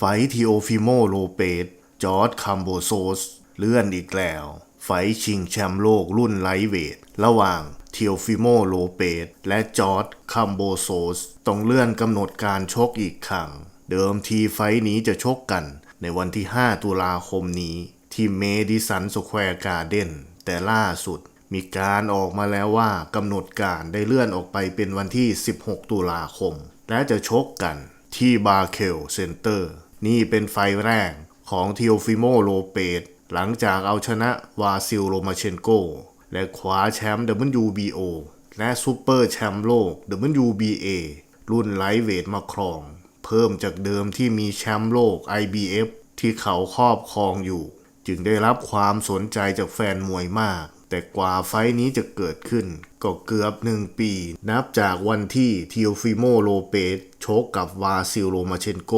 ไฟทีโอฟิโมโลเปสจอร์ดคัมโบโซส เลื่อนอีกแล้ว ไฟชิงแชมป์โลกรุ่นไลท์เวท ระหว่างเทีโอฟิโมโลเปสและจอร์ดคัมโบโซสต้องเลื่อนกำหนดการชกอีกครั้ง เดิมทีไฟนี้จะชกกัน ในวันที่ 5 ตุลาคมนี้ ที่เมดิสันสแควร์การ์เดนแต่ล่าสุดมีการออกมาแล้วว่ากำหนดการได้เลื่อนออกไปเป็นวันที่ 16 ตุลาคม และจะชกกันที่บาเคลเซ็นเตอร์ นี่เป็นไฟแรกของทีโอฟิโมโลเปสหลังจากเอาชนะวาซิลโรมาเชนโก และคว้าแชมป์ WBO และซูเปอร์แชมป์โลก WBA รุ่นไลท์เวทมาครอง เพิ่มจากเดิมที่มีแชมป์โลก IBF ที่เขาครอบครองอยู่ จึงได้รับความสนใจจากแฟนมวยมาก แต่กว่าไฟนี้จะเกิดขึ้น ก็เกือบหนึ่งปี นับจากวันที่ทีโอฟิโมโลเปสชกกับวาซิลโรมาเชนโก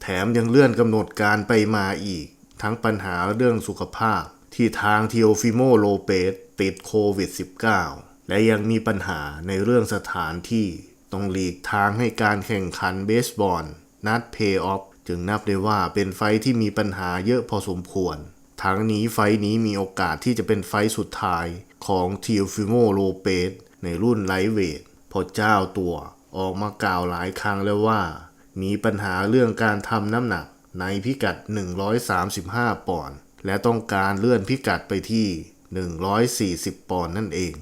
แถมยังเลื่อนกำหนดการไปมาอีก ทั้งปัญหาเรื่องสุขภาพ ที่ทางทีโอฟิโมโลเปสติดโควิด -19 และยังมีปัญหาในเรื่องสถานที่ ต้องหลีกทางให้การแข่งขันเบสบอล นัดเพย์ออฟจึงนับได้ว่าเป็นไฟที่มีปัญหาเยอะพอสมควร ทั้งนี้ไฟนี้มีโอกาสที่จะเป็นไฟสุดท้ายของทีโอฟิโมโลเปสในรุ่นไลท์เวทพอเจ้าตัวออกมากล่าวหลายครั้งแล้วว่า มีปัญหาเรื่องการทำน้ำหนักในพิกัด 135 ปอนด์และต้องการเลื่อนพิกัดไปที่ 140 ปอนด์นั่นเอง